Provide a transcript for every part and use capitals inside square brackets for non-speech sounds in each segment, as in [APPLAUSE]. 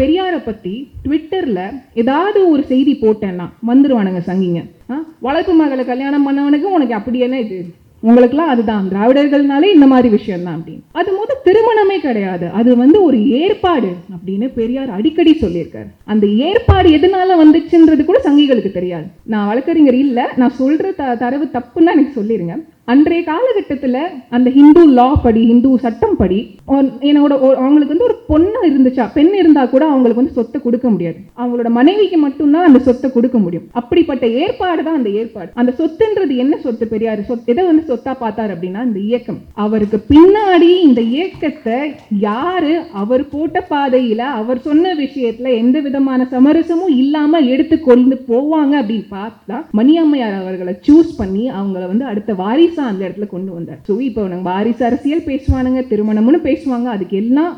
பெரியாரை பத்தி ட்விட்டர்ல ஏதாவது ஒரு செய்தி போட்டேன்னா வந்துருவானுங்க சங்கிங்க. ஆ, வளர்ப்பு மகளை கல்யாணம் பண்ணவனுக்கு உனக்கு அப்படி என்ன இது. உங்களுக்குலாம் அதுதான். திராவிடர்கள்னாலே இந்த மாதிரி விஷயம் தான் அப்படின்னு. அது முத திருமணமே கிடையாது. அது வந்து ஒரு ஏற்பாடு அப்படின்னு பெரியார் அடிக்கடி சொல்லியிருக்காரு. அந்த ஏற்பாடு எதனால வந்துச்சுன்றது கூட சங்கிகளுக்கு தெரியாது. நான் வழக்கறிஞர் இல்ல. நான் சொல்ற த தரவு தப்புன்னா எனக்கு சொல்லிருங்க. அன்றைய காலகட்டத்துல அந்த ஹிந்து லா படி ஹிந்து சட்டம் படி என்னோட அவங்களுக்கு வந்து ஒரு பொண்ணு இருந்துச்சா பெண் இருந்தா கூட அவங்களுக்கு வந்து சொத்தை கொடுக்க முடியாது. அவங்களோட மனைவிக்கு மட்டும்தான் அந்த சொத்தை கொடுக்க முடியும். அப்படிப்பட்ட ஏற்பாடு தான் அந்த ஏற்பாடு. அந்த சொத்துன்றது என்ன சொத்து பெரியார்? சொத்து எதை வந்து சொத்தா பார்த்தார் அப்படின்னா இந்த இயக்கம். அவருக்கு பின்னாடி இந்த இயக்கத்தை யாரு? அவர் போட்ட பாதையில அவர் சொன்ன விஷயத்துல எந்த விதமான சமரசமும் இல்லாம எடுத்து கொண்டு போவாங்க அப்படின்னு பார்த்தா மணியம்மையார் அவர்களை சூஸ் பண்ணி அவங்கள வந்து அடுத்த வாரிசு அந்த இடத்துல கொண்டு வந்தார். ஸோ இப்போ நாங்கள் வாரிசு அரசியல் பேசுவானுங்க திருமணம்னு பேசுவாங்க. அதுக்கு எல்லாம்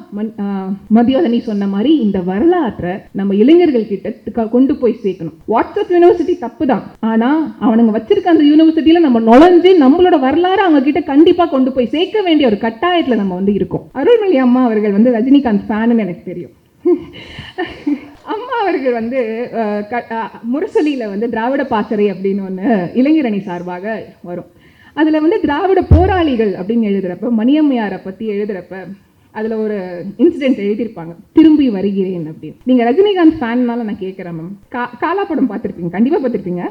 மதியோதனி சொன்ன மாதிரி இந்த வரலாற்றை நம்ம இளைஞர்கள் கிட்ட கொண்டு போய் சேர்க்கணும். வாட்ஸ்அப் யூனிவர்சிட்டி தப்பு தான். ஆனா அவனுங்க வச்சிருக்க அந்த யூனிவர்சிட்டியில் நம்ம நுழைஞ்சு நம்மளோட வரலாறு அவங்க கிட்ட கண்டிப்பா கொண்டு போய் சேர்க்க வேண்டிய ஒரு கட்டாயத்துல நம்ம வந்து இருக்கோம். அருள்மொழி அம்மா அவர்கள் வந்து ரஜினிகாந்த் ஃபேனுன்னு எனக்கு தெரியும். [LAUGHS] அம்மா அவர்கள் வந்து முரசொலியில் வந்து திராவிட பாசறை அப்படின்னு ஒன்று இளைஞரணி சார்பாக வரும். அதில் வந்து திராவிட போராளிகள் அப்படின்னு எழுதுறப்ப மணியம்மையாரை பற்றி எழுதுறப்ப அதில் ஒரு இன்சிடென்ட் எழுதியிருப்பாங்க. திரும்பி வருகிறேன் அப்படின்னு. நீங்கள் ரஜினிகாந்த் ஃபேன்னால நான் கேட்குறேன் மேம் கா காலா படம் பார்த்துருப்பீங்க கண்டிப்பாக பார்த்துருப்பீங்க.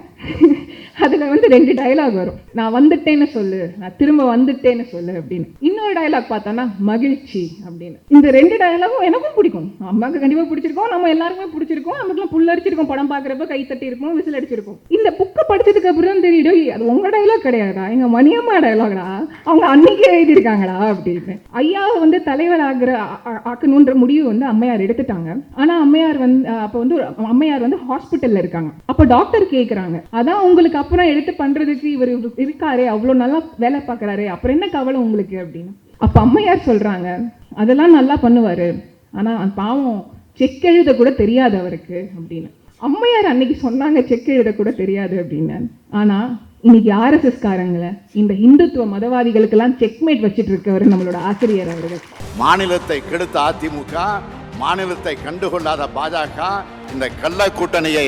அதில் வந்து ரெண்டு டயலாக் வரும். நான் வந்துட்டேன்னு சொல்லு நான் திரும்ப வந்துட்டேன்னு சொல்லு அப்படின்னு. இன்னொரு டைலாக் பார்த்தோன்னா மகிழ்ச்சி அப்படின்னு. இந்த ரெண்டு டைலாகும் எனக்கும் பிடிக்கும். அம்மாவுக்கு கண்டிப்பா பிடிச்சிருக்கோம். நம்ம எல்லாருக்குமே பிடிச்சிருக்கோம். நமக்குலாம் புல்லரிச்சிருக்கோம் படம் பார்க்குறப்ப கை தட்டி இருக்கோம் விசில் அடிச்சிருக்கோம் இந்த புக்கை படிச்சதுக்கு அப்புறம் தான் அது உங்க டைலாக் கிடையாதா எங்க மணியம்மா டைலாக்டா அவங்க அன்னைக்கே எழுதியிருக்காங்களா அப்படின்னு. ஐயா வந்து தலைவர் ஆகிற ஆக்கணுன்ற முடிவு வந்து அம்மையார் எடுத்துட்டாங்க. ஆனா அம்மையார் வந்து அப்போ வந்து அம்மையார் வந்து ஹாஸ்பிட்டல்ல இருக்காங்க. அப்போ டாக்டர் கேட்குறாங்க அதான் உங்களுக்கு அப்புறம் எடுத்து பண்ணுறதுக்கு இவர் இருக்காரே அவ்வளோ நல்லா வேலை பார்க்குறாரு அப்புறம் என்ன கவலை உங்களுக்கு அப்படின்னு? அப்போ அம்மையார் சொல்கிறாங்க அதெல்லாம் நல்லா பண்ணுவார் ஆனால் பாவம் செக் எழுத கூட தெரியாது அவருக்கு அப்படின்னு. அம்மையார் அன்னைக்கு சொன்னாங்க செக் எழுத கூட தெரியாது அப்படின்னு. ஆனால் இன்னைக்கு ஆர்எஸ்எஸ்காரங்களை இந்த இந்துத்துவ மதவாதிகளுக்கெல்லாம் செக்மேட் வச்சுட்டு இருக்கவர் நம்மளோட ஆசிரியர் அவர்கள். மாநிலத்தை கெடுத்த அதிமுக மாநிலத்தை கண்டுகொள்ளாத பாஜக இந்த கள்ள கூட்டணியை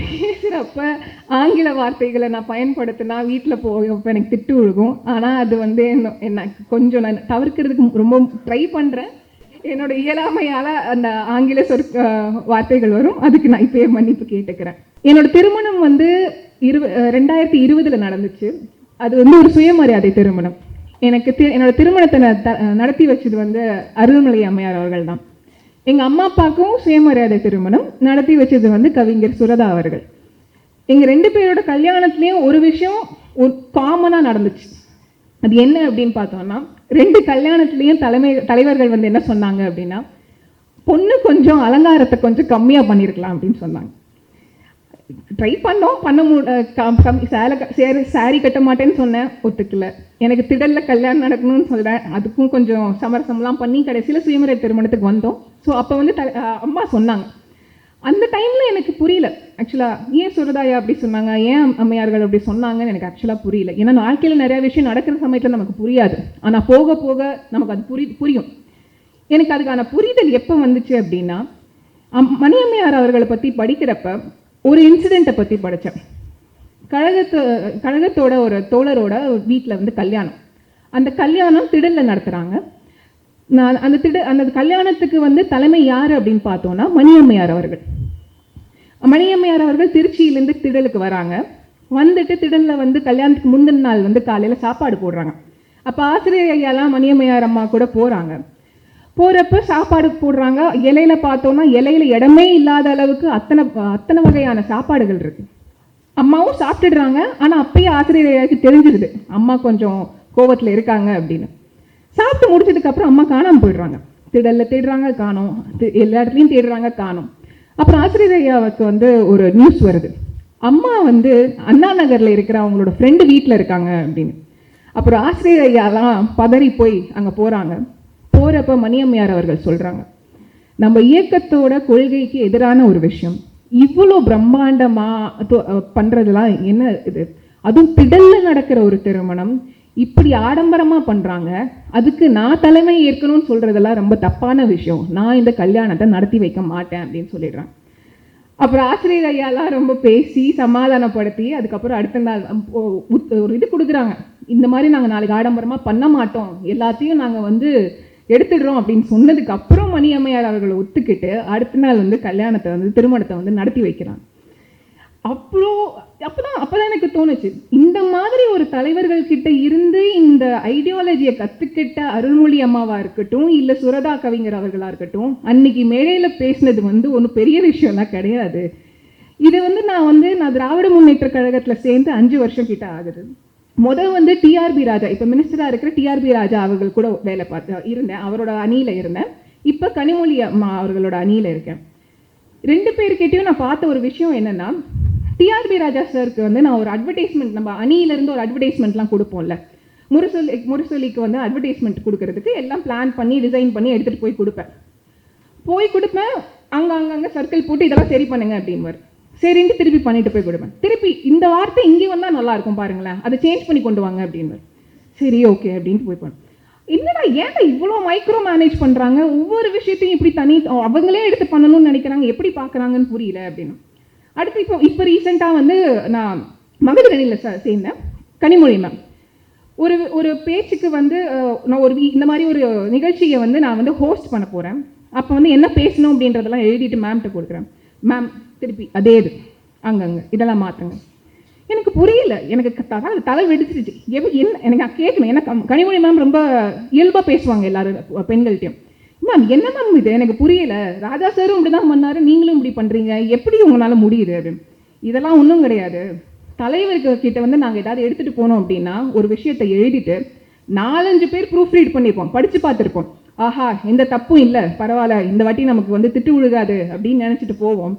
பேசுகிறப்ப ஆங்கில வார்த்தைகளை நான் பயன்படுத்தினா வீட்டில் போகிறப்ப எனக்கு திட்டு விழுகும். ஆனால் அது வந்து என்ன- எனக்கு கொஞ்சம் நான் தவிர்க்கிறதுக்கு ரொம்ப ட்ரை பண்ணுறேன் என்னோட இயலாமையால் அந்த ஆங்கில சொற் வார்த்தைகள் வரும். அதுக்கு நான் இப்போயே மன்னிப்பு கேட்டுக்கிறேன். என்னோட திருமணம் வந்து இரு ரெண்டாயிரத்தி இருபதில் நடந்துச்சு. அது வந்து ஒரு சுயமரியாதை திருமணம். எனக்கு தி- என்னோட திருமணத்தை ந- நடத்தி வச்சது வந்து அருள்மலை அம்மையார் அவர்கள் தான் எங்கள் அம்மா அப்பாவுக்கும் சுயமரியாதை திருமணம் நடத்தி வச்சது வந்து கவிஞர் சுரதா அவர்கள். எங்கள் ரெண்டு பேரோட கல்யாணத்துலேயும் ஒரு விஷயம் ஒரு காமனாக நடந்துச்சு. அது என்ன அப்படின்னு பார்த்தோம்னா ரெண்டு கல்யாணத்துலேயும் தலைமை தலைவர்கள் வந்து என்ன சொன்னாங்க அப்படின்னா பொண்ணு கொஞ்சம் அலங்காரத்தை கொஞ்சம் கம்மியாக பண்ணியிருக்கலாம் அப்படின்னு சொன்னாங்க. ட்ரை பண்ணோம் பண்ண மு சேலை சேரி சாரி கட்ட மாட்டேன்னு சொன்னேன். ஒத்துக்கல. எனக்கு திடல்ல கல்யாணம் நடக்கணும்னு சொல்கிறேன் அதுக்கும் கொஞ்சம் சமரசம்லாம் பண்ணி கடைசியில் சுயமரை திருமணத்துக்கு வந்தோம். ஸோ அப்போ வந்து த அம்மா சொன்னாங்க. அந்த டைம்ல எனக்கு புரியல. ஆக்சுவலா ஏன் சுரதாயா அப்படி சொன்னாங்க? ஏன் அம்மையார்கள் அப்படி சொன்னாங்கன்னு எனக்கு ஆக்சுவலா புரியல. ஏன்னா வாழ்க்கையில் நிறைய விஷயம் நடக்கிற சமயத்துல நமக்கு புரியாது. ஆனா போக போக நமக்கு அது புரி புரியும். எனக்கு அதுக்கான புரிதல் எப்போ வந்துச்சு அப்படின்னா மணியம்மையார் அவர்களை பற்றி படிக்கிறப்ப ஒரு இன்சிடெண்ட்டை பற்றி படித்தேன் கழகத்தோ கழகத்தோட ஒரு தோழரோட வீட்டில் வந்து கல்யாணம். அந்த கல்யாணம் திடலில் நடத்துகிறாங்க நான் அந்த திட அந்த கல்யாணத்துக்கு வந்து தலைமை யார் அப்படின்னு பார்த்தோன்னா மணியம்மையார் அவர்கள். மணியம்மையார் அவர்கள் திருச்சியிலேருந்து திடலுக்கு வராங்க. வந்துட்டு திடலில் வந்து கல்யாணத்துக்கு முந்தின நாள் வந்து காலையில் சாப்பாடு போடுறாங்க. அப்போ ஆசிரியர் ஐயாலாம் மணியம்மையார் அம்மா கூட போகிறாங்க போகிறப்ப சாப்பாடு போடுறாங்க. இலையில பார்த்தோன்னா இலையில இடமே இல்லாத அளவுக்கு அத்தனை அத்தனை வகையான சாப்பாடுகள் இருக்கு. அம்மாவும் சாப்பிட்டுடுறாங்க. ஆனால் அப்பயே ஆசிரியர் தெரிஞ்சிருது. அம்மா கொஞ்சம் கோவத்தில் இருக்காங்க அப்படின்னு. சாப்பிட்டு முடிச்சதுக்கு அப்புறம் அம்மா காணாமல் போயிடுறாங்க. திடல்ல தேடுறாங்க காணோம். எல்லா இடத்துலையும் தேடுறாங்க காணோம். அப்புறம் ஆசிரியர்யாவுக்கு வந்து ஒரு நியூஸ் வருது. அம்மா வந்து அண்ணா நகர்ல இருக்கிற அவங்களோட ஃப்ரெண்டு வீட்டில் இருக்காங்க அப்படின்னு. அப்புறம் ஆசிரியர் ஐயாலாம் பதறி போய் அங்கே போறாங்க. போகிறப்ப மணியம்மையார் அவர்கள் சொல்கிறாங்க நம்ம இயக்கத்தோட கொள்கைக்கு எதிரான ஒரு விஷயம். இவ்வளோ பிரம்மாண்டமாக பண்ணுறதுலாம் என்ன இது? அதுவும் திடலில் நடக்கிற ஒரு திருமணம். இப்படி ஆடம்பரமாக பண்ணுறாங்க அதுக்கு நான் தலைமை ஏற்கணும்னு சொல்கிறதெல்லாம் ரொம்ப தப்பான விஷயம். நான் இந்த கல்யாணத்தை நடத்தி வைக்க மாட்டேன் அப்படின்னு சொல்லிடுறேன் அப்புறம் ஆசிரியர் ஐயாலாம் ரொம்ப பேசி சமாதானப்படுத்தி அதுக்கப்புறம் அடுத்த நாள் ஒரு இது கொடுக்குறாங்க. இந்த மாதிரி நாங்கள் நாளைக்கு ஆடம்பரமாக பண்ண மாட்டோம். எல்லாத்தையும் நாங்கள் வந்து எடுத்துடுறோம் அப்படின்னு சொன்னதுக்கு அப்புறம் மணி அம்மையார் அவர்களை ஒத்துக்கிட்டு அடுத்த நாள் வந்து கல்யாணத்தை வந்து திருமணத்தை வந்து நடத்தி வைக்கிறாங்க. அப்புறம் அப்பதான் அப்பதான் எனக்கு தோணுச்சு இந்த மாதிரி ஒரு தலைவர்கள் கிட்ட இருந்து இந்த ஐடியாலஜியை கத்துக்கிட்ட அருள்மொழி அம்மாவா இருக்கட்டும் இல்ல சுரதா கவிஞர் அவர்களா இருக்கட்டும் அன்னைக்கு மேடையில் பேசினது வந்து ஒன்றும் பெரிய விஷயம்லாம் கிடையாது. இது வந்து நான் வந்து நான் திராவிட முன்னேற்ற கழகத்துல சேர்ந்து அஞ்சு வருஷம் கிட்ட ஆகுது. முதல் வந்து டிஆர்பி ராஜா இப்போ மினிஸ்டராக இருக்கிற டிஆர்பி ராஜா அவர்கள் கூட வேலை பார்த்து இருந்தேன். அவரோட அணியில் இருந்தேன். இப்போ கனிமொழி அம்மா அவர்களோட அணியில் இருக்கேன். ரெண்டு பேர்கிட்டையும் நான் பார்த்த ஒரு விஷயம் என்னன்னா டிஆர்பி ராஜா சாருக்கு வந்து நான் ஒரு அட்வர்டைஸ்மெண்ட் நம்ம அணியில இருந்து ஒரு அட்வர்டைஸ்மெண்ட்லாம் கொடுப்போம்ல. முரசொலி முரசொலிக்கு வந்து அட்வர்டைஸ்மெண்ட் கொடுக்கறதுக்கு எல்லாம் பிளான் பண்ணி டிசைன் பண்ணி எடுத்துகிட்டு போய் கொடுப்பேன். போய் கொடுப்பேன். அங்கே அங்கங்கே சர்க்கிள் போட்டு இதெல்லாம் சரி பண்ணுங்க அப்படின்னு சரின்ட்டு திருப்பி பண்ணிட்டு போய் கொடுப்பேன். திருப்பி இந்த வார்த்தை இங்கே வந்தா நல்லா இருக்கும் பாருங்களேன். அதை சேஞ்ச் பண்ணி கொண்டு வாங்க அப்படின்னு சரி ஓகே அப்படின்ட்டு போய் பண்ணேன் என்னடா ஏன்டா இவ்வளோ மைக்ரோ மேனேஜ் பண்றாங்க? ஒவ்வொரு விஷயத்தையும் இப்படி தனி அவங்களே எடுத்து பண்ணணும்னு நினைக்கிறாங்க. எப்படி பார்க்குறாங்கன்னு புரியல அப்படின்னு. அடுத்து இப்போ இப்போ ரீசெண்டாக வந்து நான் மகளிர் ச- சேர்ந்தேன். கனிமொழி மேம் ஒரு ஒரு பேச்சுக்கு வந்து நான் ஒரு இந்த மாதிரி ஒரு நிகழ்ச்சியை வந்து நான் வந்து ஹோஸ்ட் பண்ண போகிறேன் அப்போ வந்து என்ன பேசணும் அப்படின்றதெல்லாம் எழுதிட்டு மேம்கிட்ட கொடுக்குறேன். மேம் திருப்பி அதே இது. அங்கங்க. இதெல்லாம் மாற்றுங்க எனக்கு புரியல. எனக்கு க- தலை தலை வெடிச்சிருச்சு. என்ன எனக்கு நான் கேட்கணும் ஏன்னா கனிமொழி மேம் ரொம்ப இயல்பாக பேசுவாங்க எல்லாரும் பெண்கள்கிட்டையும். மேம் என்ன மேம் இது? எனக்கு புரியல. ராஜா சாரும் இப்படி தான் பண்ணாரு. நீங்களும் இப்படி பண்றீங்க. எப்படி உங்களால முடியுது அப்படின்னு இதெல்லாம் ஒன்றும் கிடையாது. தலைவருக்கு கிட்ட வந்து நாங்கள் ஏதாவது எடுத்துட்டு போனோம் அப்படின்னா ஒரு விஷயத்தை எழுதிட்டு நாலஞ்சு பேர் ப்ரூஃப் ரீட் பண்ணியிருப்போம் படிச்சு பார்த்துருப்போம். ஆஹா எந்த தப்பும் இல்லை. பரவாயில்ல. இந்த வாட்டி நமக்கு வந்து திட்டு விழுகாது அப்படின்னு நினச்சிட்டு போவோம்.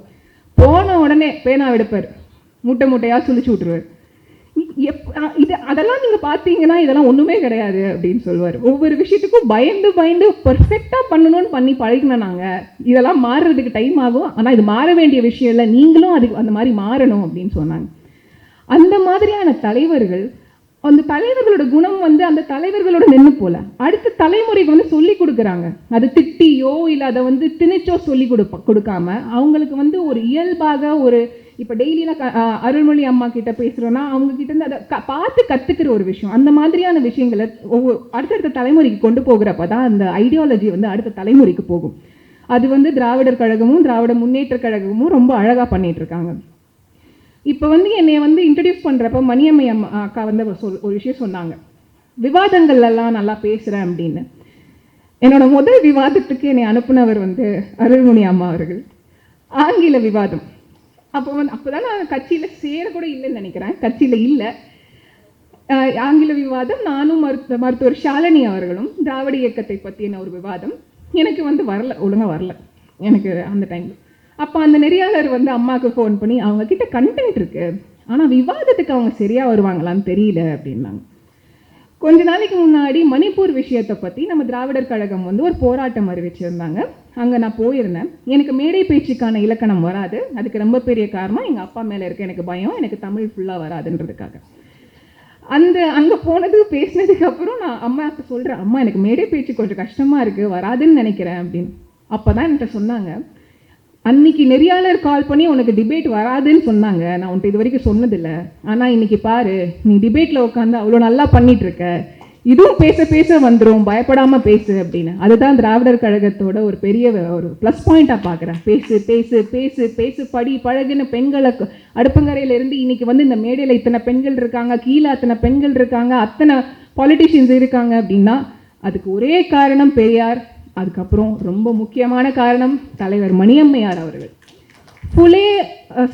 போன உடனே பேனா எடுப்பார். மூட்டை மூட்டையாக சுழிச்சு விட்டுருவார். எப் இது அதெல்லாம் நீங்கள் பார்த்தீங்கன்னா இதெல்லாம் ஒன்றுமே கிடையாது அப்படின்னு சொல்லுவார். ஒவ்வொரு விஷயத்துக்கும் பயந்து பயந்து பர்ஃபெக்டாக பண்ணணும்னு பண்ணி பழகினோம் நாங்கள் இதெல்லாம் மாறுறதுக்கு டைம் ஆகும். ஆனால் இது மாற வேண்டிய விஷயம் இல்லை. நீங்களும் அதுக்கு அந்த மாதிரி மாறணும் அப்படின்னு சொன்னாங்க. அந்த மாதிரியான தலைவர்கள் அந்த தலைவர்களோட குணம் வந்து அந்த தலைவர்களோட நின்று போல. அடுத்த தலைமுறைக்கு வந்து சொல்லி கொடுக்குறாங்க. அது திட்டியோ இல்லை அதை வந்து திணிச்சோ சொல்லி கொடுப்ப கொடுக்காம அவங்களுக்கு வந்து ஒரு இயல்பாக ஒரு இப்போ டெய்லியில் அருள்மொழி அம்மா கிட்ட பேசுகிறோன்னா அவங்க கிட்ட இருந்து அதை க- பார்த்து கற்றுக்கிற ஒரு விஷயம். அந்த மாதிரியான விஷயங்களை ஒவ்வொரு அடுத்தடுத்த தலைமுறைக்கு கொண்டு போகிறப்ப தான் அந்த ஐடியாலஜி வந்து அடுத்த தலைமுறைக்கு போகும். அது வந்து திராவிடர் கழகமும் திராவிட முன்னேற்ற கழகமும் ரொம்ப அழகாக பண்ணிட்டு இருக்காங்க. இப்போ வந்து என்னை வந்து இன்ட்ரடியூஸ் பண்ணுறப்ப மணியம்மை அம்மா அக்கா வந்து ஒரு சொல் ஒரு விஷயம் சொன்னாங்க. விவாதங்கள்லாம் எல்லாம் நல்லா பேசுகிறேன் அப்படின்னு. என்னோட முதல் விவாதத்துக்கு என்னை அனுப்புனவர் வந்து அருள்மொழி அம்மா அவர்கள். ஆங்கில விவாதம். அப்போ வந்து அப்போ தான் நான் கட்சியில் சேர கூட இல்லைன்னு நினைக்கிறேன். கட்சியில் இல்லை. ஆஹ் ஆங்கில விவாதம் நானும் மருத்துவ மருத்துவர் ஷாலினி அவர்களும் திராவிட இயக்கத்தை பற்றின ஒரு விவாதம். எனக்கு வந்து வரல ஒழுங்கா வரல. எனக்கு அந்த டைமில் அப்போ அந்த நெறியாளர் வந்து அம்மாவுக்கு ஃபோன் பண்ணி அவங்க கிட்ட கண்டென்ட் இருக்கு. ஆனால் விவாதத்துக்கு அவங்க சரியா வருவாங்களான்னு தெரியல அப்படின்னாங்க. கொஞ்ச நாளைக்கு முன்னாடி மணிப்பூர் விஷயத்தை பற்றி நம்ம திராவிடர் கழகம் வந்து ஒரு போராட்டம் அறிவிச்சிருந்தாங்க. அங்கே நான் போயிருந்தேன். எனக்கு மேடை பேச்சுக்கான இலக்கணம் வராது. அதுக்கு ரொம்ப பெரிய காரணம் எங்கள் அப்பா மேலே இருக்க எனக்கு பயம் எனக்கு தமிழ் ஃபுல்லாக வராதுன்றதுக்காக. அந்த அங்கே போனது பேசினதுக்கு அப்புறம் நான் அம்மாவுக்கு சொல்கிறேன் அம்மா எனக்கு மேடை பேச்சு கொஞ்சம் கஷ்டமாக இருக்குது வராதுன்னு நினைக்கிறேன் அப்படின்னு. அப்போ தான் என்கிட்ட சொன்னாங்க. அன்னைக்கு நெறியாளர் கால் பண்ணி உனக்கு டிபேட் வராதுன்னு சொன்னாங்க. நான் உன்கிட்ட இது வரைக்கும் சொன்னதில்ல. ஆனால் இன்னைக்கு பாரு நீ டிபேட்டில் உட்காந்து அவ்வளோ நல்லா பண்ணிட்டு இருக்க. இதுவும் பேச பேச வந்துடும் பயப்படாம பேசு அப்படின்னு. அதுதான் திராவிடர் கழகத்தோட ஒரு பெரிய ஒரு ப்ளஸ் பாயிண்ட்டாக பார்க்குறேன் பேசு பேசு பேசு பேசு படி பழகுன்னு பெண்களை அடுப்பங்கரையிலேருந்து இன்னைக்கு வந்து இந்த மேடையில் இத்தனை பெண்கள் இருக்காங்க கீழே அத்தனை பெண்கள் இருக்காங்க அத்தனை பாலிட்டிஷியன்ஸ் இருக்காங்க அப்படின்னா அதுக்கு ஒரே காரணம் பெரியார். அதுக்கப்புறம் ரொம்ப முக்கியமான காரணம் தலைவர் மணியம்மையார் அவர்கள். புலே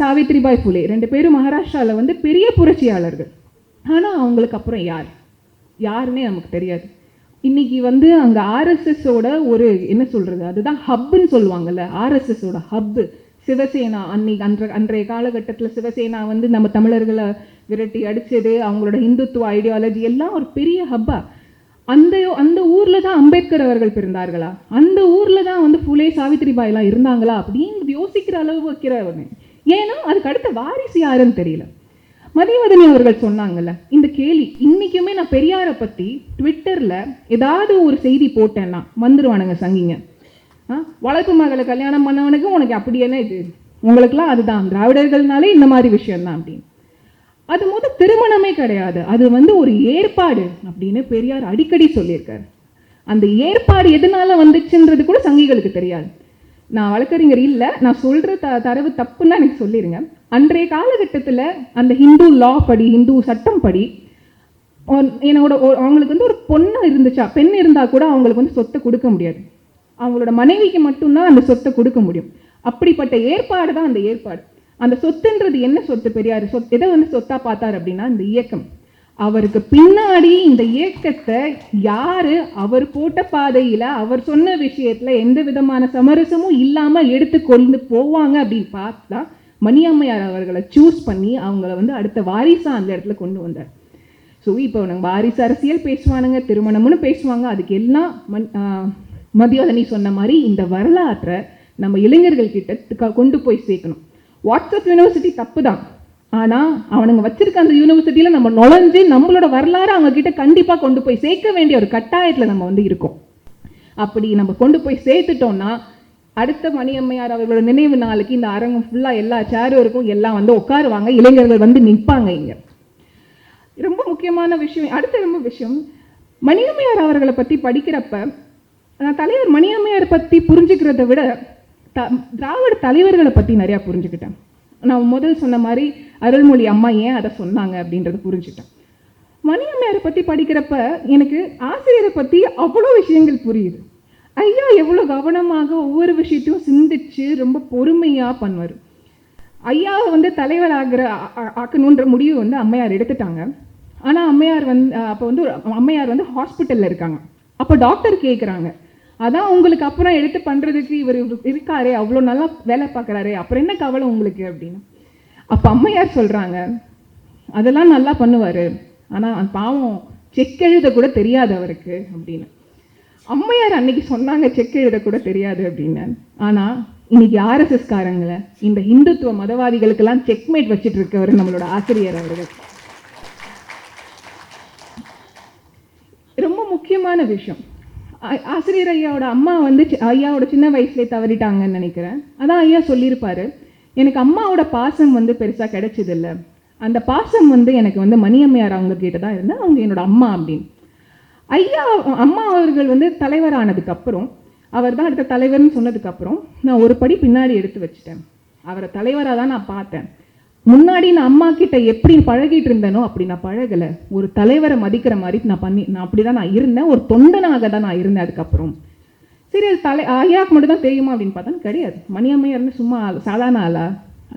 சாவித்ரிபாய் புலே ரெண்டு பேரும் மகாராஷ்டிராவில் வந்து பெரிய புரட்சியாளர்கள். ஆனால் அவங்களுக்கு அப்புறம் யார்? யாருன்னே நமக்கு தெரியாது. இன்னைக்கு வந்து அங்கே ஆர்எஸ்எஸோட ஒரு என்ன சொல்றது அதுதான் ஹப்புன்னு சொல்லுவாங்கல்ல ஆர்எஸ்எஸோட ஹப்பு சிவசேனா அன்னைக்கு அன்ற அன்றைய காலகட்டத்தில் சிவசேனா வந்து நம்ம தமிழர்களை விரட்டி அடிச்சது அவங்களோட இந்துத்துவ ஐடியாலஜி எல்லாம் ஒரு பெரிய ஹப்பா அந்த அந்த ஊர்ல தான் அம்பேத்கர் அவர்கள் பிறந்தார்களா? அந்த ஊர்ல தான் வந்து புலே சாவித்திரிபாய் எல்லாம் இருந்தாங்களா? அப்படின்னு யோசிக்கிற அளவு வைக்கிறவங்க ஏன்னா அதுக்கு அடுத்த வாரிசு யாருன்னு தெரியல. மதிவதனி அவர்கள் சொன்னாங்கல்ல இந்த கேலி இன்னைக்குமே நான் பெரியாரை பத்தி ட்விட்டர்ல ஏதாவது ஒரு செய்தி போட்டேன்னா வந்துருவானுங்க சங்கிங்க. ஆ, வளர்ப்பு மகளை கல்யாணம் பண்ணவனுக்கு உனக்கு அப்படி என்ன இது. உங்களுக்குலாம் அதுதான் திராவிடர்கள்னாலே இந்த மாதிரி விஷயம்தான் அப்படின்னு. அது மொதல் திருமணமே கிடையாது. அது வந்து ஒரு ஏற்பாடு அப்படின்னு பெரியார் அடிக்கடி சொல்லியிருக்காரு. அந்த ஏற்பாடு எதனால வந்துச்சுன்றது கூட சங்கிகளுக்கு தெரியாது. நான் வழக்கறிஞர் இல்லை. நான் சொல்ற த தரவு தப்புன்னா எனக்கு சொல்லிடுங்க அன்றைய காலகட்டத்தில் அந்த ஹிந்து லா படி ஹிந்து சட்டம் படி ஒன்- என்னோட ஒ- அவங்களுக்கு வந்து ஒரு பொண்ணு இருந்துச்சா பெண் இருந்தால் கூட அவங்களுக்கு வந்து சொத்தை கொடுக்க முடியாது. அவங்களோட மனைவிக்கு மட்டும்தான் அந்த சொத்தை கொடுக்க முடியும். அப்படிப்பட்ட ஏற்பாடு தான் அந்த ஏற்பாடு. அந்த சொத்துன்றது என்ன சொத்து பெரியார்? சொத் எதை வந்து சொத்தா பார்த்தார் அப்படின்னா இந்த இயக்கம். அவருக்கு பின்னாடி இந்த இயக்கத்தை யாரு அவர் போட்ட பாதையில அவர் சொன்ன விஷயத்துல எந்த விதமான சமரசமும் இல்லாம எடுத்து கொண்டு போவாங்க அப்படின்னு பார்த்தா மணியம்மையார் அவர்களை சூஸ் பண்ணி அவங்கள வந்து அடுத்த வாரிசா அந்த இடத்துல கொண்டு வந்தார். ஸோ இப்போ நாங்கள் வாரிசு அரசியல் பேசுவானுங்க திருமணம்னு பேசுவாங்க அதுக்கு எல்லாம் மண் மதியோதனி சொன்ன மாதிரி இந்த வரலாற்றை நம்ம இளைஞர்கள் கிட்ட கொண்டு போய் சேர்க்கணும். வாட்ஸ்அப் யூனிவர்சிட்டி தப்பு தான் ஆனால் அவனுங்க வச்சிருக்க அந்த யூனிவர்சிட்டியில் நம்ம நுழைஞ்சு நம்மளோட வரலாறு அவங்க கிட்ட கண்டிப்பாக கொண்டு போய் சேர்க்க வேண்டிய ஒரு கட்டாயத்தில் நம்ம வந்து இருக்கோம். அப்படி நம்ம கொண்டு போய் சேர்த்துட்டோம்னா அடுத்த மணியம்மையார் அவர்களோட நினைவு நாளுக்கு இந்த அரங்கம் ஃபுல்லாக எல்லா சேரும் இருக்கும் எல்லாம் வந்து உட்காருவாங்க இளைஞர்கள் வந்து நிற்பாங்க இங்கே. ரொம்ப முக்கியமான விஷயம் அடுத்த ரொம்ப விஷயம் மணியம்மையார் அவர்களை பற்றி படிக்கிறப்ப நான் தலைவர் மணியம்மையார் பற்றி புரிஞ்சுக்கிறத விட த திராவிட தலைவர்களை பற்றி நிறையா புரிஞ்சுக்கிட்டேன். நான் முதல் சொன்ன மாதிரி அருள்மொழி அம்மா ஏன் அதை சொன்னாங்க அப்படின்றத புரிஞ்சுக்கிட்டேன். மணியம்மையாரை பற்றி படிக்கிறப்ப எனக்கு ஆசிரியரை பற்றி அவ்வளோ விஷயங்கள் புரியுது. ஐயா எவ்வளோ கவனமாக ஒவ்வொரு விஷயத்தையும் சிந்திச்சு ரொம்ப பொறுமையாக பண்ணுவார். ஐயா வந்து தலைவர் ஆகிற ஆ- ஆக்கணுன்ற முடிவு வந்து அம்மையார் எடுத்துட்டாங்க. ஆனால் அம்மையார் வந்து அப்போ வந்து அம்மையார் வந்து ஹாஸ்பிட்டலில் இருக்காங்க. அப்போ டாக்டர் கேட்குறாங்க அதான் உங்களுக்கு அப்புறம் எடுத்து பண்ணுறதுக்கு இவர் இருக்காரே அவ்வளோ நல்லா வேலை பார்க்குறாரே. அப்புறம் என்ன கவலை உங்களுக்கு அப்படின்னு? அப்போ அம்மையார் சொல்கிறாங்க அதெல்லாம் நல்லா பண்ணுவார். ஆனால் பாவம் செக் எழுத கூட தெரியாது அவருக்கு அப்படின்னு. அம்மையார் அன்னைக்கு சொன்னாங்க செக் எழுத கூட தெரியாது அப்படின்னு. ஆனால் இன்னைக்கு ஆர்எஸ்எஸ்காரங்களை இந்த இந்துத்துவ மதவாதிகளுக்கெல்லாம் செக்மேட் வச்சுட்டு இருக்கவர் நம்மளோட ஆசிரியர் அவர்கள். ரொம்ப முக்கியமான விஷயம். ஆசிரியர் ஐயாவோட அம்மா வந்து ஐயாவோட சின்ன வயசுலேயே தவறிட்டாங்கன்னு நினைக்கிறேன். அதான் ஐயா சொல்லியிருப்பாரு. எனக்கு அம்மாவோட பாசம் வந்து பெருசாக கிடைச்சதில்ல. அந்த பாசம் வந்து எனக்கு வந்து மணியம்மையார் அவங்க கிட்ட தான் இருந்தேன் அவங்க என்னோட அம்மா அப்படின்னு. ஐயா அம்மா அவர்கள் வந்து தலைவரானதுக்கப்புறம் அவர் தான் அடுத்த தலைவர்னு சொன்னதுக்கப்புறம் நான் ஒரு படி பின்னாடி எடுத்து வச்சிட்டேன். அவரை தலைவராக தான் நான் பார்த்தேன். முன்னாடி நான் அம்மா கிட்ட எப்படி பழகிட்டு இருந்தேனோ அப்படி நான் பழகலை. ஒரு தலைவரை மதிக்கிற மாதிரி நான் பண்ணி நான் அப்படிதான் நான் இருந்தேன். ஒரு தொண்டனாக தான் நான் இருந்தேன் அதுக்கப்புறம். சரி அது தலை ஐயாவுக்கு மட்டும் தான் தெரியுமா அப்படின்னு பார்த்தா கிடையாது. மணியம்மையார்னு சும்மா சாதாரண ஆளா?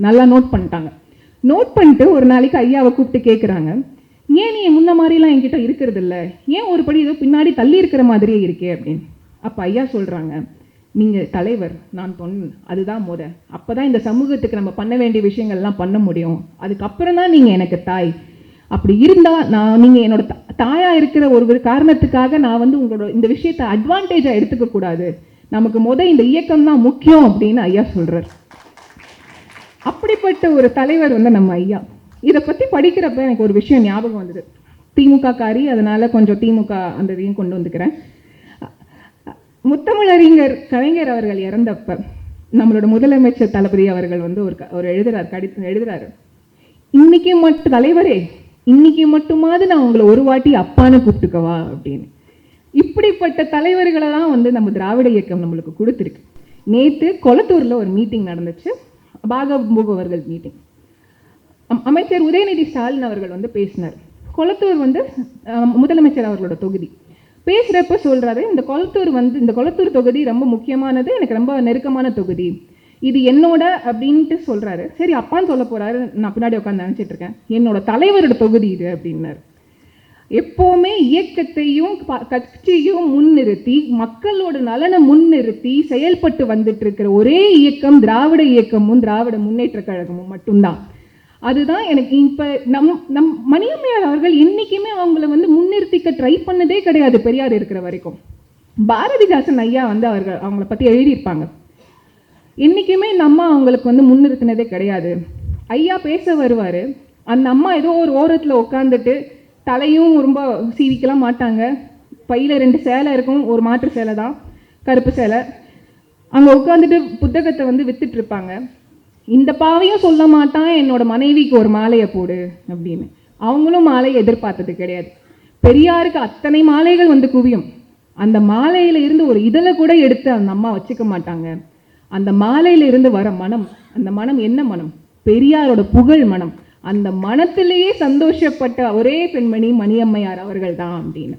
நல்லா நோட் பண்ணிட்டாங்க. நோட் பண்ணிட்டு ஒரு நாளைக்கு ஐயாவை கூப்பிட்டு கேட்குறாங்க ஏன் நீ முன்ன மாதிரிலாம் என்கிட்ட இருக்கிறது இல்லை ஏன் ஒரு படி ஏதோ பின்னாடி தள்ளி இருக்கிற மாதிரியே இருக்கே அப்படின்னு. அப்போ ஐயா சொல்றாங்க நீங்கள் தலைவர் நான் பொன் அதுதான் முத அப்பதான் இந்த சமூகத்துக்கு நம்ம பண்ண வேண்டிய விஷயங்கள்லாம் பண்ண முடியும். அதுக்கப்புறம் தான் நீங்கள் எனக்கு தாய். அப்படி இருந்தால் நான் நீங்கள் என்னோட தா- தாயா இருக்கிற ஒரு ஒரு காரணத்துக்காக நான் வந்து உங்களோட இந்த விஷயத்தை அட்வான்டேஜாக எடுத்துக்க கூடாது. நமக்கு முத இந்த இயக்கம் தான் முக்கியம் அப்படின்னு ஐயா சொல்றார். அப்படிப்பட்ட ஒரு தலைவர் வந்து நம்ம ஐயா. இதை பத்தி படிக்கிறப்ப எனக்கு ஒரு விஷயம் ஞாபகம் வந்தது. திமுக காரி அதனால் கொஞ்சம் திமுக அந்த இதையும் கொண்டு வந்துக்கிறேன். முத்தமிழறிஞர் கலைஞர் அவர்கள் இறந்தப்ப நம்மளோட முதலமைச்சர் தளபதி அவர்கள் வந்து ஒரு ஒரு எழுதுறாரு கடிதம் எழுதுறாரு. இன்னைக்கு மட்டும் தலைவரே இன்னைக்கு மட்டுமாவது நான் உங்களை ஒரு வாட்டி அப்பான்னு கூப்பிட்டுக்கவா அப்படின்னு. இப்படிப்பட்ட தலைவர்களை தான் வந்து நம்ம திராவிட இயக்கம் நம்மளுக்கு கொடுத்துருக்கு. நேத்து கொளத்தூர்ல ஒரு மீட்டிங் நடந்துச்சு. பாகபூக் அவர்கள் மீட்டிங் அமைச்சர் உதயநிதி ஸ்டாலின் அவர்கள் வந்து பேசினார். கொளத்தூர் வந்து முதலமைச்சர் அவர்களோட தொகுதி. பேசுகிறப்ப சொல்கிறாரு இந்த கொளத்தூர் வந்து இந்த கொளத்தூர் தொகுதி ரொம்ப முக்கியமானது எனக்கு ரொம்ப நெருக்கமான தொகுதி. இது என்னோட அப்படின்ட்டு சொல்கிறாரு சரி அப்பான்னு சொல்ல போகிறாரு நான் பின்னாடி உட்காந்து நினச்சிட்டு இருக்கேன். என்னோட தலைவரோட தொகுதி இது அப்படின்னாரு. எப்போவுமே இயக்கத்தையும் கட்சியும் கட்சியையும் முன்னிறுத்தி மக்களோட நலனை முன்னிறுத்தி செயல்பட்டு வந்துட்டு இருக்கிற ஒரே இயக்கம் திராவிட இயக்கமும் திராவிட முன்னேற்ற கழகமும் மட்டும்தான். அதுதான் எனக்கு இப்போ நம் நம் மணியம்மையார் அவர்கள் என்றைக்குமே அவங்கள வந்து முன்னிறுத்திக்க ட்ரை பண்ணதே கிடையாது பெரியார் இருக்கிற வரைக்கும். பாரதிதாசன் ஐயா வந்து அவர்கள் அவங்கள பற்றி எழுதியிருப்பாங்க. என்றைக்குமே இந்த அம்மா அவங்களுக்கு வந்து முன்னிறுத்தினதே கிடையாது. ஐயா பேச வருவார். அந்த அம்மா ஏதோ ஒரு ஓரத்தில் உட்காந்துட்டு தலையும் ரொம்ப சீவிக்கலாம் மாட்டாங்க. பையில் ரெண்டு சேலை இருக்கும் ஒரு மாற்று சேலை தான் கருப்பு சேலை. அங்கே உட்காந்துட்டு புத்தகத்தை வந்து வித்துட்ருப்பாங்க இந்த பாவையும் சொல்ல மாட்டான் என்னோட மனைவிக்கு ஒரு மாலையை போடு அப்படின்னு. அவங்களும் மாலையை எதிர்பார்த்தது கிடையாது. பெரியாருக்கு அத்தனை மாலைகள் வந்து குவியும். அந்த மாலையில இருந்து ஒரு இதழை கூட எடுத்து அந்த அம்மா வச்சுக்க மாட்டாங்க. அந்த மாலையில இருந்து வர மனம் அந்த மனம் என்ன மனம்? பெரியாரோட புகழ் மனம். அந்த மனத்திலேயே சந்தோஷப்பட்ட ஒரே பெண்மணி மணியம்மையார் அவர்கள் தான் அப்படின்னு.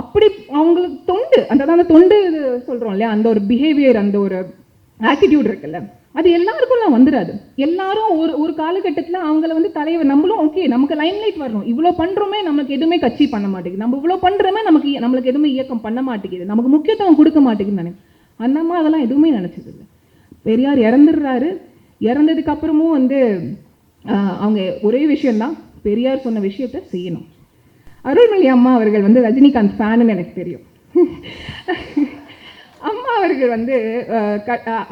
அப்படி அவங்களுக்கு தொண்டு அந்த அந்த தொண்டு இது சொல்றோம் இல்லையா? அந்த ஒரு பிஹேவியர் அந்த ஒரு ஆட்டிடியூட் இருக்குல்ல. அது எல்லாருக்கும்லாம் வந்துடாது எல்லாரும் ஒரு ஒரு காலகட்டத்தில் அவங்கள வந்து தலைவர் நம்மளும் ஓகே நமக்கு லைம்லைட் வரணும். இவ்வளோ பண்ணுறோமே நமக்கு எதுவுமே கட்சி பண்ண மாட்டேங்குது. நம்ம இவ்வளோ பண்ணுறோமே நமக்கு நம்மளுக்கு எதுவுமே இயக்கம் பண்ண மாட்டேங்குது. நமக்கு முக்கியத்துவம் கொடுக்க மாட்டேங்குதுன்னு நினைக்கிறேன். அந்த அம்மா அதெல்லாம் எதுவுமே நினச்சது இல்லை. பெரியார் இறந்துடுறாரு. இறந்ததுக்கு அப்புறமும் வந்து ஆஹ், அவங்க ஒரே விஷயம்தான். பெரியார் சொன்ன விஷயத்த செய்யணும். அருள்மொழி அம்மா அவர்கள் வந்து ரஜினிகாந்த் ஃபேனுன்னு எனக்கு தெரியும். அம்மா அவர்கள் வந்து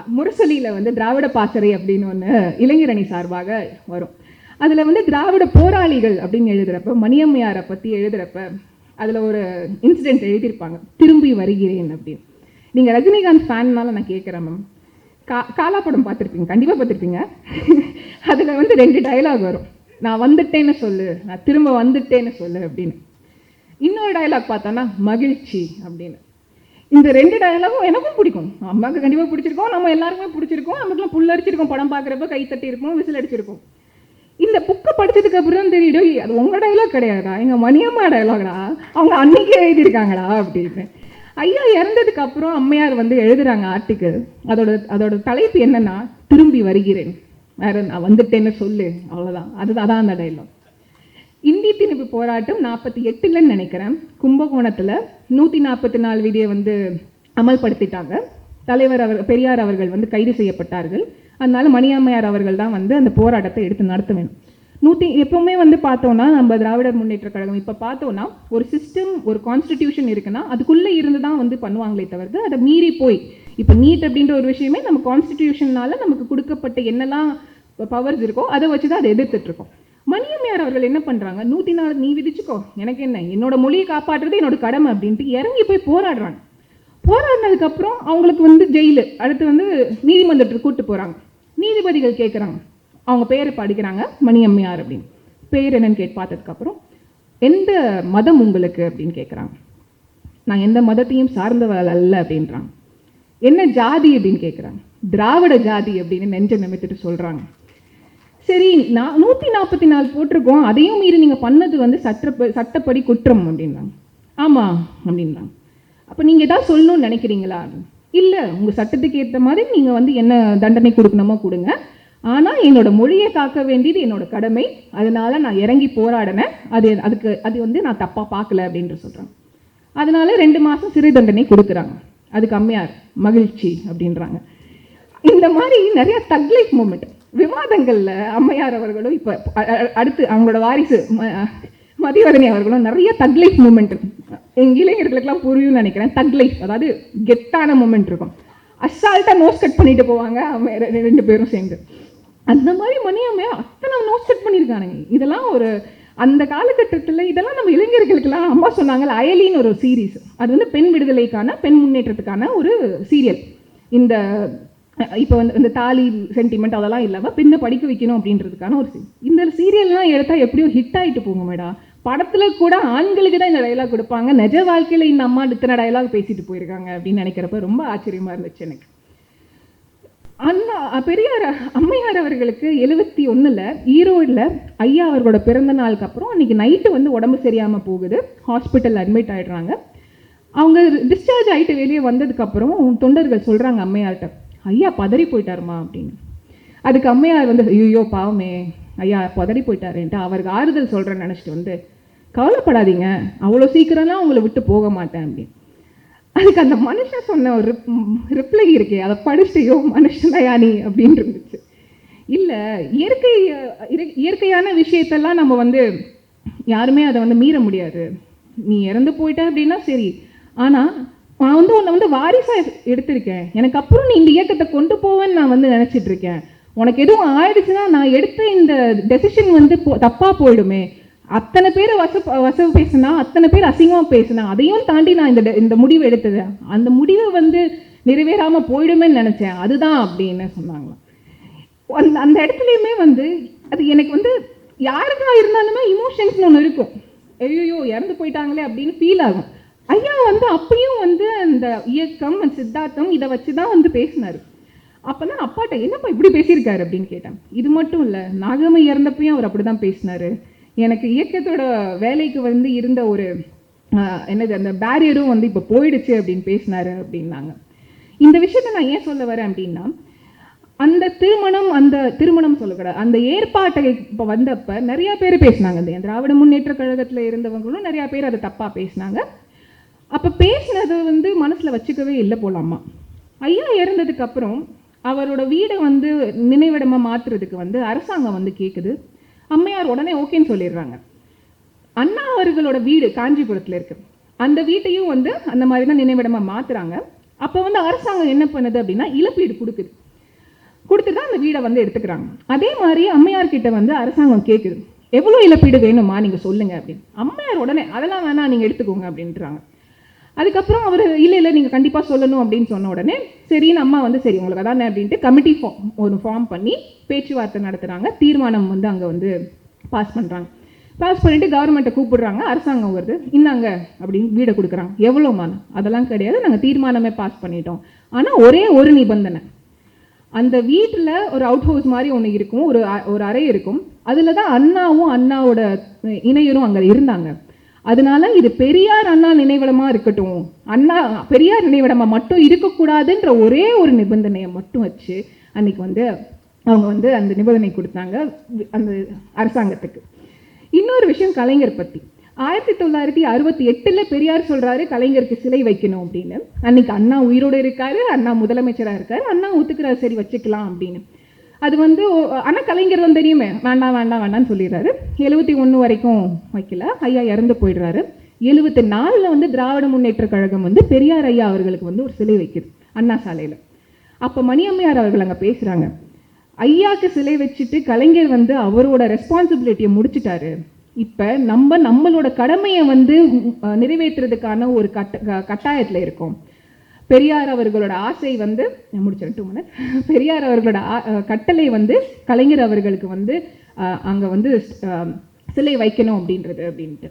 முரசொலியில் வந்து திராவிட பாசறை அப்படின்னு ஒன்று இளைஞரணி சார்பாக வரும். அதில் வந்து திராவிட போராளிகள் அப்படின்னு எழுதுறப்ப மணியம்மையாரை பற்றி எழுதுறப்ப அதில் ஒரு இன்சிடென்ட் எழுதியிருப்பாங்க. திரும்பி வருகிறேன் அப்படின்னு. நீங்கள் ரஜினிகாந்த் ஃபேன்னால நான் கேட்குறேன் மேம் கா காலா படம் பார்த்துருப்பீங்க? கண்டிப்பாக பார்த்துருப்பீங்க. [LAUGHS] அதில் வந்து ரெண்டு டைலாக் வரும். நான் வந்துட்டேன்னு சொல்லு நான் திரும்ப வந்துட்டேன்னு சொல்லு அப்படின்னு. இன்னொரு டைலாக் பார்த்தோன்னா மகிழ்ச்சி அப்படின்னு. இந்த ரெண்டு டயலாகும் எனக்கும் பிடிக்கும். அம்மாவுக்கு கண்டிப்பாக பிடிச்சிருக்கோம். நம்ம எல்லாருக்குமே பிடிச்சிருக்கோம். நமக்குலாம் புல்லரிச்சிருக்கோம் படம் பார்க்குறப்ப கை தட்டி விசில் அடிச்சிருக்கோம். இந்த புக்கை படிச்சதுக்கு அப்புறம் தான் அது உங்க டயலாக் கிடையாதா எங்க மணியம்மா டயலாக்டா அவங்க அன்னைக்கே எழுதியிருக்காங்களா அப்படின்னு ஐயா இறந்ததுக்கு அப்புறம் அம்மையார் வந்து எழுதுறாங்க ஆர்டிக்கிள் அதோட அதோட தலைப்பு என்னன்னா திரும்பி வருகிறேன். வேற நான் வந்துட்டேன்னு சொல்லு. அவ்வளவுதான். அது அதான் அந்த டைலாக் இந்தி திணிப்பு போராட்டம் நாற்பத்தி எட்டுலன்னு நினைக்கிறேன். கும்பகோணத்தில் நூற்றி நாற்பத்தி நாலு விதியை வந்து அமல்படுத்திட்டாங்க. தலைவர் அவர் பெரியார் அவர்கள் வந்து கைது செய்யப்பட்டார்கள். அதனால மணியம்மையார் அவர்கள் தான் வந்து அந்த போராட்டத்தை எடுத்து நடத்த வேணும் நூற்றி எப்பவுமே வந்து பார்த்தோம்னா நம்ம திராவிடர் முன்னேற்ற கழகம் இப்போ பார்த்தோம்னா ஒரு சிஸ்டம் ஒரு கான்ஸ்டிடியூஷன் இருக்குன்னா அதுக்குள்ளே இருந்து தான் வந்து பண்ணுவாங்களே தவிர்த்து அதை மீறி போய் இப்போ நீட் அப்படின்ற ஒரு விஷயமே நம்ம கான்ஸ்டிடியூஷனால நமக்கு கொடுக்கப்பட்ட என்னெல்லாம் பவர்ஸ் இருக்கோ அதை வச்சு தான் அதை எதிர்த்துட்ருக்கோம் மணியம்மையார் அவர்கள் என்ன பண்றாங்க? நூத்தி நாலு நீ விதிச்சுக்கோ. எனக்கு என்ன? என்னோட மொழியை காப்பாற்றுறது என்னோட கடமை அப்படின்ட்டு இறங்கி போய் போராடுறாங்க. போராடினதுக்கு அப்புறம் அவங்களுக்கு வந்து ஜெயிலு. அடுத்து வந்து நீதிமன்றத்துக்கு கூப்பிட்டு போறாங்க. நீதிபதிகள் கேட்குறாங்க அவங்க பேரை படிக்கிறாங்க மணியம்மையார் அப்படின்னு. பேர் என்னன்னு கேட்டு பார்த்ததுக்கு அப்புறம் எந்த மதம் உங்களுக்கு? அப்படின்னு கேட்குறாங்க நான் எந்த மதத்தையும் சார்ந்தவள் அல்ல அப்படின்றாங்க. என்ன ஜாதி? அப்படின்னு கேட்குறாங்க திராவிட ஜாதி அப்படின்னு நெஞ்ச நிமித்திட்டு சொல்றாங்க. சரி நான் நூற்றி நாற்பத்தி நாலு போட்டிருக்கோம். அதையும் மீறி நீங்கள் பண்ணது வந்து சட்ட சட்டப்படி குற்றம் அப்படின்னாங்க ஆமாம் அப்படின்றாங்க. அப்போ நீங்கள் ஏதாவது சொல்லணும்னு நினைக்கிறீங்களா? இல்லை உங்கள் சட்டத்துக்கு ஏற்ற மாதிரி நீங்கள் வந்து என்ன தண்டனை கொடுக்கணுமோ கொடுங்க. ஆனால் என்னோட மொழியை காக்க வேண்டியது என்னோட கடமை. அதனால் நான் இறங்கி போராடினேன். அது அதுக்கு அது வந்து நான் தப்பாக பார்க்கல அப்படின்ற சொல்கிறாங்க அதனால ரெண்டு மாதம் சிறை தண்டனை கொடுக்குறாங்க. அது கம்மியார் மகிழ்ச்சி அப்படின்றாங்க. இந்த மாதிரி நிறையா தக்லைஃப் மூமெண்ட் விவாதங்கள்ல அம்மையார் அவர்களும் இப்போ அடுத்து அவங்களோட வாரிசு ம- மதிவதனி அவர்களும் நிறைய தக் லைஃப் மூமெண்ட் எங்க இளைஞர்களுக்கெல்லாம் புரியும்னு நினைக்கிறேன். தக் லைஃப் அதாவது கெத்தான மூமெண்ட் இருக்கும். அசால்ட்டாக நோஸ் கட் பண்ணிட்டு போவாங்க அம்மையார் ரெண்டு பேரும் சேர்ந்து. அந்த மாதிரி மணி அத்தனை நோஸ் கட் பண்ணியிருக்கானுங்க இதெல்லாம் ஒரு அந்த காலகட்டத்தில் இதெல்லாம் நம்ம இளைஞர்களுக்கெல்லாம் அம்மா சொன்னாங்கல்ல அயலின்னு ஒரு சீரீஸ் அது வந்து பெண் விடுதலைக்கான பெண் முன்னேற்றத்துக்கான ஒரு சீரியல் இந்த இப்போ வந்து இந்த தாலி சென்டிமெண்ட் அதெல்லாம் இல்லாமல் பின்ன படிக்க வைக்கணும் அப்படின்றதுக்கான ஒரு இந்த சீரியல்லாம் எடுத்தால் எப்படியும் ஹிட் ஆகிட்டு போங்க மேடம் படத்தில் கூட ஆண்களுக்கு தான் இந்த டைலாக் கொடுப்பாங்க. நிஜ வாழ்க்கையில் இந்த அம்மா இத்தனை டைலாக் பேசிட்டு போயிருக்காங்க அப்படின்னு நினைக்கிறப்ப ரொம்ப ஆச்சரியமா இருந்துச்சு எனக்கு. அண்ணா பெரியார் அம்மையார் அவர்களுக்கு எழுபத்தி ஒன்றில் ஈரோடில் ஐயா அவர்களோட பிறந்த நாளுக்கு அப்புறம் அன்னைக்கு நைட்டு வந்து உடம்பு சரியாமல் போகுது. ஹாஸ்பிட்டல் அட்மிட் ஆயிடுறாங்க. அவங்க டிஸ்சார்ஜ் ஆகிட்டு வெளியே வந்ததுக்கப்புறம் தொண்டர்கள் சொல்கிறாங்க அம்மையார்கிட்ட ஐயா பதறி போயிட்டாருமா அப்படின்னு. அதுக்கு அம்மையார் வந்து ஐயோ பாவமே. ஐயா பதறி போயிட்டாருன்ட்டு அவருக்கு ஆறுதல் சொல்கிறேன்னு நினச்சிட்டு வந்து கவலைப்படாதீங்க அவ்வளோ சீக்கிரம்லாம் உங்களை விட்டு போக மாட்டேன் அப்படின்னு. அதுக்கு அந்த மனுஷன் சொன்ன ஒரு ரிப்ளை இருக்கே அதை படிச்சுட்டையோ மனுஷனாயா நீ அப்படின்னு இருந்துச்சு. இல்லை இயற்கை இயற்கை- இயற்கையான விஷயத்தெல்லாம் நம்ம வந்து யாருமே அதை வந்து மீற முடியாது. நீ இறந்து போயிட்ட அப்படின்னா சரி ஆனால் நான் வந்து உன்னை வந்து வாரிசாக எடுத்திருக்கேன். எனக்கு அப்புறம் நீ இந்த இயக்கத்தை கொண்டு போவேன்னு நான் வந்து நினச்சிட்டு இருக்கேன் உனக்கு எதுவும் ஆயிடுச்சுன்னா நான் எடுத்த இந்த டெசிஷன் வந்து போ தப்பா போயிடுமே. அத்தனை பேர் வச வசவு பேசுனா அத்தனை பேர் அசிங்கமாக பேசுனா அதையும் தாண்டி நான் இந்த இந்த முடிவு எடுத்தது. அந்த முடிவை வந்து நிறைவேறாமல் போயிடுமேன்னு நினச்சேன். அதுதான் அப்படின்னு சொன்னாங்களாம் அந்த அந்த இடத்துலையுமே வந்து அது எனக்கு வந்து யாருக்காக இருந்தாலுமே இமோஷன்ஸ்னு ஒன்று இருக்கும். ஐயோ இறந்து போயிட்டாங்களே அப்படின்னு ஃபீல் ஆகும். ஐயா வந்து அப்பயும் வந்து அந்த இயக்கம் அந்த சித்தாந்தம் இதை வச்சு தான் வந்து பேசினாரு. அப்போ தான் அப்பாட்ட என்னப்பா இப்படி பேசியிருக்காரு? அப்படின்னு கேட்டேன். இது மட்டும் இல்லை நாகமை இறந்தப்பையும் அவர் அப்படி தான் பேசினாரு. எனக்கு இயக்கத்தோட வேலைக்கு வந்து இருந்த ஒரு ஆஹ், என்னது அந்த பேரியரும் வந்து இப்போ போயிடுச்சு அப்படின்னு பேசினாரு அப்படின்னாங்க. இந்த விஷயத்தை நான் ஏன் சொல்ல வரேன் அப்படின்னா அந்த திருமணம் அந்த திருமணம் சொல்லக்கூடாது அந்த ஏற்பாட்டை இப்போ வந்தப்ப நிறைய பேர் பேசினாங்க. இந்த திராவிட முன்னேற்ற கழகத்தில் இருந்தவங்களும் நிறைய பேர் அதை தப்பாக பேசினாங்க. அப்போ பேசினது வந்து மனசில் வச்சுக்கவே இல்லை போலாமா ஐயா இறந்ததுக்கு அப்புறம் அவரோட வீடை வந்து நினைவிடமா மாத்துறதுக்கு வந்து அரசாங்கம் வந்து கேட்குது அம்மையார் உடனே ஓகேன்னு சொல்லிடுறாங்க. அண்ணா அவர்களோட வீடு காஞ்சிபுரத்தில் இருக்கு. அந்த வீட்டையும் வந்து அந்த மாதிரி தான் நினைவிடமா மாத்துறாங்க. அப்போ வந்து அரசாங்கம் என்ன பண்ணுது அப்படின்னா இழப்பீடு கொடுக்குது. கொடுத்து தான் அந்த வீடை வந்து எடுத்துக்கிறாங்க. அதே மாதிரி அம்மையார் கிட்ட வந்து அரசாங்கம் கேட்குது எவ்வளோ இழப்பீடு வேணுமா நீங்க சொல்லுங்க அப்படின்னு. அம்மையார் உடனே அதெல்லாம் வேணாம் நீங்க எடுத்துக்கோங்க அப்படின்றாங்க. அதுக்கப்புறம் அவர் இல்லை இல்லை நீங்கள் கண்டிப்பாக சொல்லணும் அப்படின்னு சொன்ன உடனே சரின்னு அம்மா வந்து சரி உங்களுக்கு அதானே? அப்படின்ட்டு கமிட்டி ஃபார்ம் ஒரு ஃபார்ம் பண்ணி பேச்சுவார்த்தை நடத்துகிறாங்க தீர்மானம் வந்து அங்கே வந்து பாஸ் பண்ணுறாங்க பாஸ் பண்ணிவிட்டு கவர்மெண்ட்டை கூப்பிடுறாங்க. அரசாங்கம் வருது. இந்தாங்க அப்படின்னு வீடை கொடுக்குறாங்க. எவ்வளோ எவ்வளோமான அதெல்லாம் கிடையாது. நாங்கள் தீர்மானமே பாஸ் பண்ணிட்டோம். ஆனால் ஒரே ஒரு நிபந்தனை. அந்த வீட்டில் ஒரு அவுட் ஹவுஸ் மாதிரி ஒன்று இருக்கும். ஒரு அ- ஒரு அறை இருக்கும். அதில் தான் அண்ணாவும் அண்ணாவோட இணையரும் அங்கே இருந்தாங்க. அதனால இது பெரியார் அண்ணா நினைவிடமா இருக்கட்டும். அண்ணா பெரியார் நினைவிடமா மட்டும் இருக்கக்கூடாதுன்ற ஒரே ஒரு நிபந்தனையை மட்டும் வச்சு அன்னைக்கு வந்து அவங்க வந்து அந்த நிபந்தனை கொடுத்தாங்க அந்த அரசாங்கத்துக்கு. இன்னொரு விஷயம் கலைஞர் பத்தி. ஆயிரத்தி தொள்ளாயிரத்தி அறுபத்தி எட்டுல பெரியார் சொல்றாரு கலைஞருக்கு சிலை வைக்கணும் அப்படின்னு. அன்னைக்கு அண்ணா உயிரோடு இருக்காரு அண்ணா முதலமைச்சரா இருக்காரு அண்ணா ஒத்துக்கிறார் சரி வச்சுக்கலாம் அப்படின்னு. அது வந்து ஓ- கலைஞர் வந்து தெரியுமே வேண்டாம் வேண்டாம் வேண்டாம்னு சொல்லிடுறாரு. எழுபத்தி ஒண்ணு வரைக்கும் வைக்கல. ஐயா இறந்து போயிடுறாரு. எழுபத்தி நாலில் வந்து திராவிட முன்னேற்ற கழகம் வந்து பெரியார் ஐயா அவர்களுக்கு வந்து ஒரு சிலை வைக்குது அண்ணா சாலையில. அப்ப மணியம்மையார் அவர்கள் அங்க பேசுறாங்க. ஐயாக்கு சிலை வச்சுட்டு கலைஞர் வந்து அவரோட ரெஸ்பான்சிபிலிட்டியை முடிச்சிட்டாரு. இப்ப நம்ம நம்மளோட கடமையை வந்து நிறைவேற்றுறதுக்கான ஒரு கட்ட கட்டாயத்தில் கட்டாயத்துல இருக்கோம். பெரியார் அவர்களோட ஆசை வந்து நான் டூ மினிட்ஸ் பெரியார் அவர்களோட ஆ- கட்டளை வந்து கலைஞர் அவர்களுக்கு வந்து அஹ், அங்க வந்து சிலை வைக்கணும் அப்படின்றது அப்படின்ட்டு.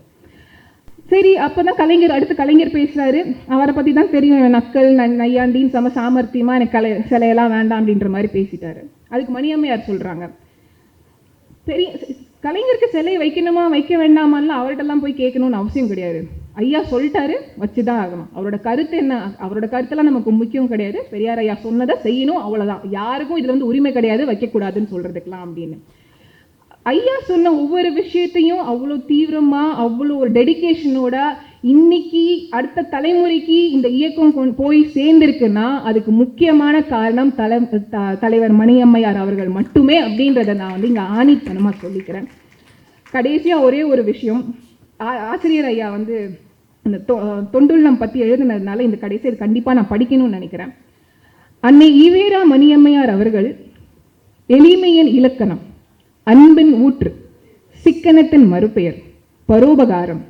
சரி அப்பதான் கலைஞர் அடுத்து கலைஞர் பேசுறாரு. அவரை பற்றி தான் தெரியும் நக்கல் நையாண்டின்னு சம சாமர்த்தியமா எனக்கு கலை சிலையெல்லாம் வேண்டாம் அப்படின்ற மாதிரி பேசிட்டாரு. அதுக்கு மணியம்மையார் சொல்றாங்க. பெரிய கலைஞருக்கு சிலை வைக்கணுமா வைக்க வேண்டாமான்லாம் அவர்கிட்டலாம் போய் கேட்கணும்னு அவசியம் கிடையாது. ஐயா சொல்லிட்டாரு வச்சுதான் ஆகணும். அவரோட கருத்து என்ன? அவரோட கருத்தெல்லாம் நமக்கு முக்கியம் கிடையாது. பெரியார் ஐயா சொன்னதை செய்யணும் அவ்வளோதான் யாருக்கும் இதில் வந்து உரிமை கிடையாது வைக்கக்கூடாதுன்னு சொல்கிறதுக்கெலாம் அப்படின்னு. ஐயா சொன்ன ஒவ்வொரு விஷயத்தையும் அவ்வளோ தீவிரமாக அவ்வளோ ஒரு டெடிகேஷனோட இன்னைக்கு அடுத்த தலைமுறைக்கு இந்த இயக்கம் போய் சேர்ந்திருக்குன்னா அதுக்கு முக்கியமான காரணம் தலை த- தலைவர் மணியம்மையார் அவர்கள் மட்டுமே அப்படின்றத நான் வந்து இங்கே ஆணித்தனமாக சொல்லிக்கிறேன். கடைசியாக ஒரே ஒரு விஷயம். ஆ- ஆசிரியர் ஐயா வந்து அந்த தொ- தொண்டுள்ளம் பத்தி எழுதுனதுனால இந்த கடைசி இது கண்டிப்பா நான் படிக்கணும்னு நினைக்கிறேன். அன்னை ஈவேரா மணியம்மையார் அவர்கள் எளிமையின் இலக்கணம் அன்பின் ஊற்று சிக்கனத்தின் மறுபெயர் பரோபகாரம்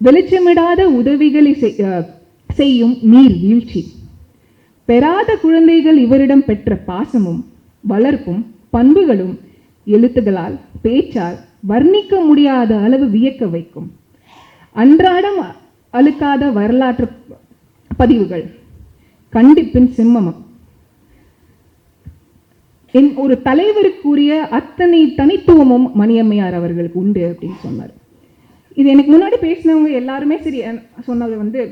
வெளிச்சமிடாத உதவிகளை செய்- அஹ், செய்யும் நீர் வீழ்ச்சி பெறாத குழந்தைகள் இவரிடம் பெற்ற பாசமும் வளர்ப்பும் பண்புகளும் எழுத்துகளால் பேச்சால் வர்ணிக்க முடியாத அளவு வியக்க வைக்கும். அன்றாடம் அழுக்காத வரலாற்று பதிவுகள். கண்டிப்பின் சிம்மமம். என் ஒரு தலைவருக்குரிய அத்தனை தனித்துவமும் மணியம்மையார் அவர்களுக்கு உண்டு அப்படின்னு சொன்னார். இது எனக்கு முன்னாடி பேசினவங்க எல்லாருமே சரி சொன்னது வந்து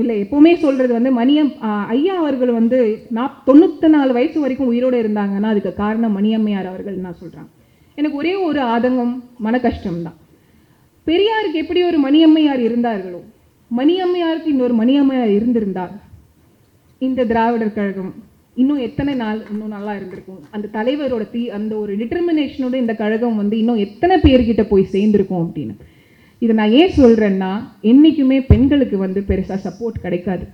இல்லை எப்பவுமே சொல்றது வந்து மணியம் ஐயா அவர்கள் வந்து நாப் தொண்ணூத்தி நாலு வயசு வரைக்கும் உயிரோடு இருந்தாங்கன்னா அதுக்கு காரணம் மணியம்மையார் அவர்கள் நான் சொல்றேன். எனக்கு ஒரே ஒரு ஆதங்கம் மன கஷ்டம் தான் பெரியாருக்கு எப்படி ஒரு மணியம்மையார் இருந்தார்களோ? மணியம்மையாருக்கு இன்னொரு மணியம்மையார் இருந்திருந்தால் இந்த திராவிடர் கழகம் இன்னும் எத்தனை நாள் இன்னும் நல்லா இருந்திருக்கும்? அந்த தலைவரோட தீ அந்த ஒரு டிட்டர்மினேஷனோட இந்த கழகம் வந்து இன்னும் எத்தனை பேர்கிட்ட போய் சேர்ந்திருக்கும் அப்படின்னு. இதை நான் ஏன் சொல்றேன்னா என்னைக்குமே பெண்களுக்கு வந்து பெருசா சப்போர்ட் கிடைக்காது.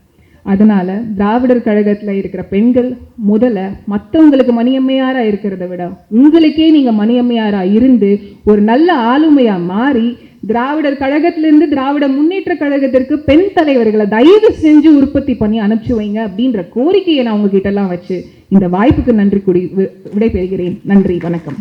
அதனால திராவிடர் கழகத்துல இருக்கிற பெண்கள் முதல்ல மற்றவங்களுக்கு மணியம்மையாரா இருக்கிறத விட உங்களுக்கே நீங்க மணியம்மையாரா இருந்து ஒரு நல்ல ஆளுமையா மாறி திராவிடர் கழகத்திலிருந்து திராவிட முன்னேற்ற கழகத்திற்கு பெண் தலைவர்களை தயவு செஞ்சு உற்பத்தி பண்ணி அனுப்பிச்சு வைங்க அப்படின்ற கோரிக்கையை நான் உங்ககிட்ட எல்லாம் வச்சு இந்த வாய்ப்புக்கு நன்றி கூடி விடைபெறுகிறேன். நன்றி வணக்கம்.